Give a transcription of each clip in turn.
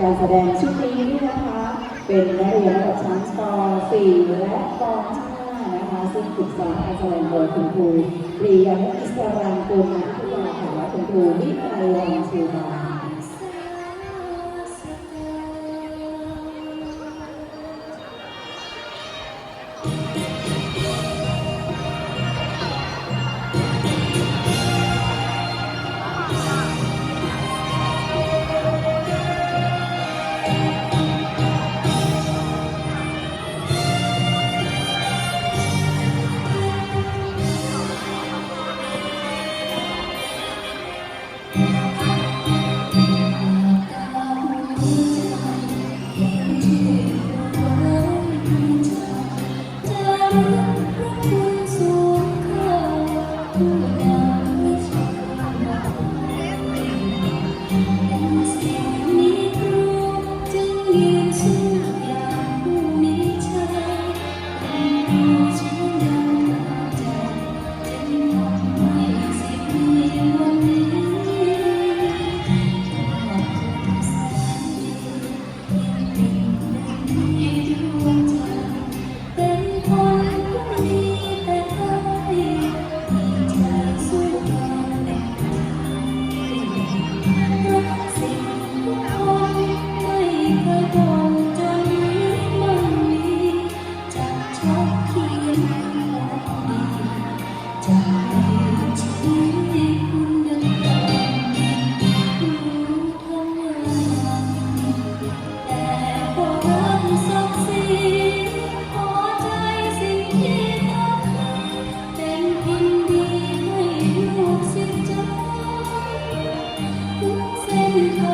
การแสดงชุดนี้นะคะ เป็นนักเรียนระดับชั้นป .4 และป .5 นะคะ ซึ่งฝึกสอนการแสดงโดยคุณครูปรียานุอิสรังกุลนักวิทยาค่ะและคุณครูวิไลวังชูบา เก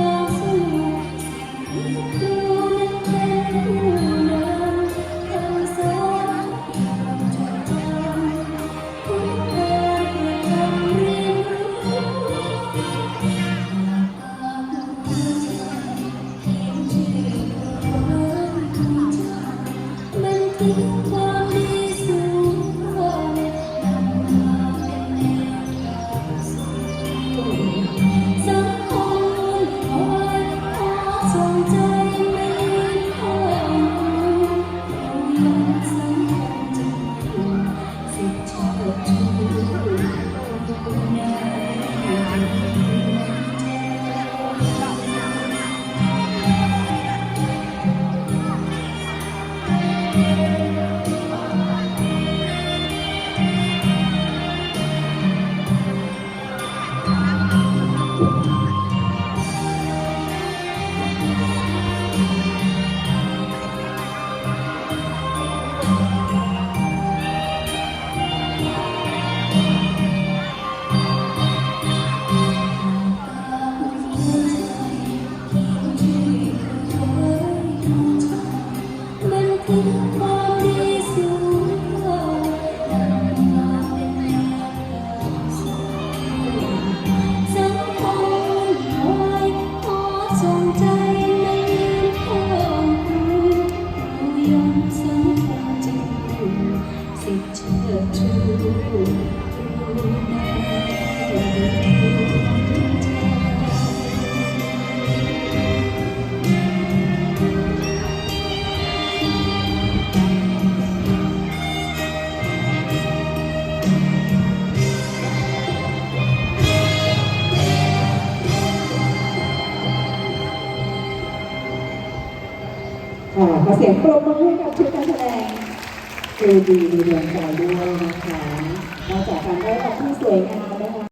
อส่ ขอเสียงปรบมือให้กับชุดการแสดงคือดีในดวงใจด้วยนะคะนอกจากการได้รับที่สวยงามนะคะ